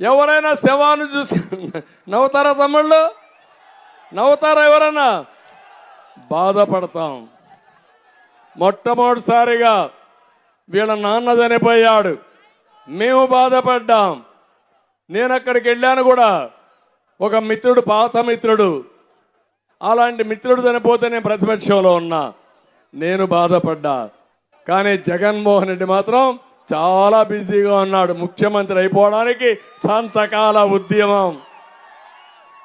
ఎవరైనా శవాన్ని చూసి నవ్వుతారా తమ్ముళ్ళు? నవ్వుతారా ఎవరన్నా బాధపడతాం. మొట్టమొదటిసారిగా వీళ్ళ నాన్న చనిపోయాడు. మేము బాధపడ్డాం. నేను అక్కడికి వెళ్ళాను కూడా. ఒక మిత్రుడు పాత మిత్రుడు. అలాంటి మిత్రుడు చనిపోతే నేను ప్రతిపక్షంలో ఉన్నా. నేను బాధపడ్డా. కానీ జగన్మోహన్ రెడ్డి మాత్రం చాలా బిజీగా ఉన్నాడు. ముఖ్యమంత్రి అయిపోవడానికి సంతకాల ఉద్యమం.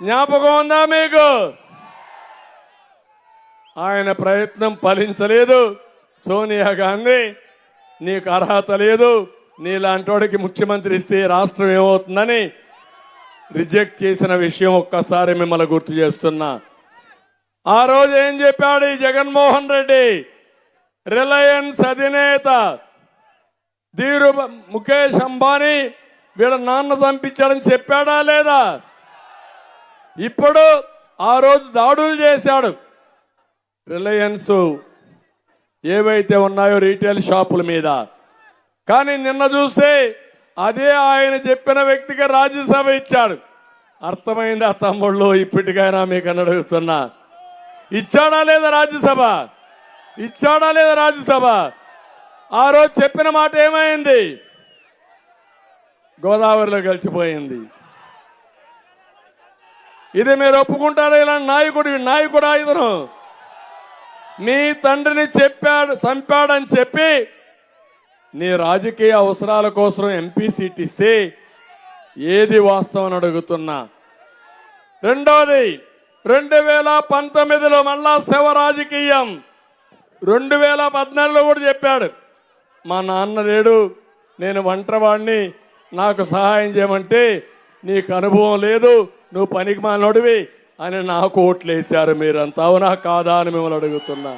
జ్ఞాపకం ఉందా మీకు? ఆయన ప్రయత్నం ఫలించలేదు. సోనియా గాంధీ నీకు అర్హత లేదు. నీలాంటోడికి ముఖ్యమంత్రి ఇస్తే రాష్ట్రం ఏమవుతుందని రిజెక్ట్ చేసిన విషయం ఒక్కసారి మిమ్మల్ని గుర్తు చేస్తున్నా. ఆ రోజు ఏం చెప్పాడు ఈ జగన్మోహన్ రెడ్డి? రిలయన్స్ అధినేత. ధీరు ముఖేష్ అంబానీ వీళ్ళ నాన్న చంపించాడని చెప్పాడా లేదా? ఇప్పుడు ఆ రోజు దాడులు చేశాడు. రిలయన్స్ ఏవైతే ఉన్నాయో రీటైల్ షాపుల మీద. కానీ నిన్న చూస్తే అదే ఆయన చెప్పిన వ్యక్తికి రాజ్యసభ ఇచ్చాడు. అర్థమైందా తమ్ముళ్ళు? ఇప్పటికైనా మీకు అని అడుగుతున్నా. ఇచ్చాడా లేదా రాజ్యసభ? ఇచ్చాడా లేదా రాజ్యసభ? ఆ రోజు చెప్పిన మాట ఏమైంది? గోదావరిలో కలిసిపోయింది ఇది మీరు ఒప్పుకుంటారా? ఇలా నాయకుడు నాయకుడు ఇతను నీ తండ్రిని చెప్పాడు చంపాడని చెప్పి నీ రాజకీయ అవసరాల కోసం ఎంపీ సీట్ ఇస్తే ఏది వాస్తవం అని అడుగుతున్నా. రెండోది రెండు వేల పంతొమ్మిదిలో మళ్ళా శివ రాజకీయం. రెండు వేల పద్నాలుగులో కూడా చెప్పాడు. మా నాన్న లేడు. నేను ఒంటరివాడిని నాకు సహాయం చేయమంటే నీకు అనుభవం లేదు. నువ్వు పనికి మానోడివి అని నాకు ఓట్లేశారు మీరంతా. అవునా కాదా అని మిమ్మల్ని అడుగుతున్నా.